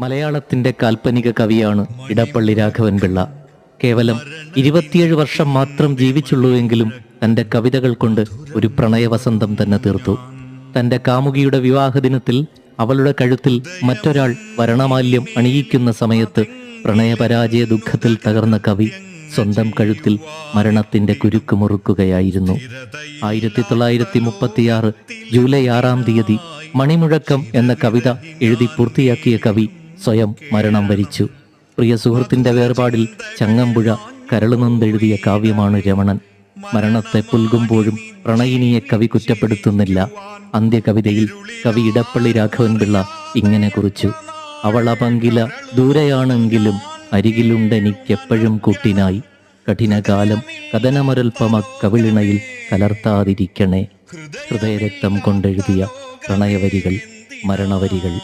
മലയാളത്തിന്റെ കാൽപ്പനിക കവിയാണ് ഇടപ്പള്ളി രാഘവൻ പിള്ള കേവലം ഇരുപത്തിയേഴ് വർഷം മാത്രം ജീവിച്ചുള്ളൂവെങ്കിലും തന്റെ കവിതകൾ കൊണ്ട് ഒരു പ്രണയവസന്തം തന്നെ തീർത്തു. തന്റെ കാമുകിയുടെ വിവാഹ ദിനത്തിൽ അവളുടെ കഴുത്തിൽ മറ്റൊരാൾ വരണമാല്യം അണിയിക്കുന്ന സമയത്ത് പ്രണയപരാജയ ദുഃഖത്തിൽ തകർന്ന കവി സ്വന്തം കഴുത്തിൽ മരണത്തിന്റെ കുരുക്ക് മുറുക്കുകയായിരുന്നു. ആയിരത്തി തൊള്ളായിരത്തി മുപ്പത്തിയാറ് ജൂലൈ ആറാം തീയതി മണിമുഴക്കം എന്ന കവിത എഴുതി പൂർത്തിയാക്കിയ കവി സ്വയം മരണം വരിച്ചു. പ്രിയ സുഹൃത്തിന്റെ വേർപാടിൽ ചങ്ങമ്പുഴ കരളുനൊന്തെഴുതിയ കാവ്യമാണ് രമണൻ. മരണത്തെ പുൽകുമ്പോഴും പ്രണയിനിയെ കവി കുറ്റപ്പെടുത്തുന്നില്ല. അന്ത്യകവിതയിൽ കവി ഇടപ്പള്ളി രാഘവൻ പിള്ള ഇങ്ങനെ കുറിച്ചു. അവൾ അപങ്കില ദൂരെയാണെങ്കിലും അരികിലുണ്ടെനിക്കെപ്പോഴും കൂട്ടിനായി. കഠിനകാലം കഥനമരൽപ്പമ കവിളിണയിൽ കലർത്താതിരിക്കണേ. ഹൃദയരക്തം കൊണ്ടെഴുതിയ പ്രണയവരികൾ മരണവരികൾ.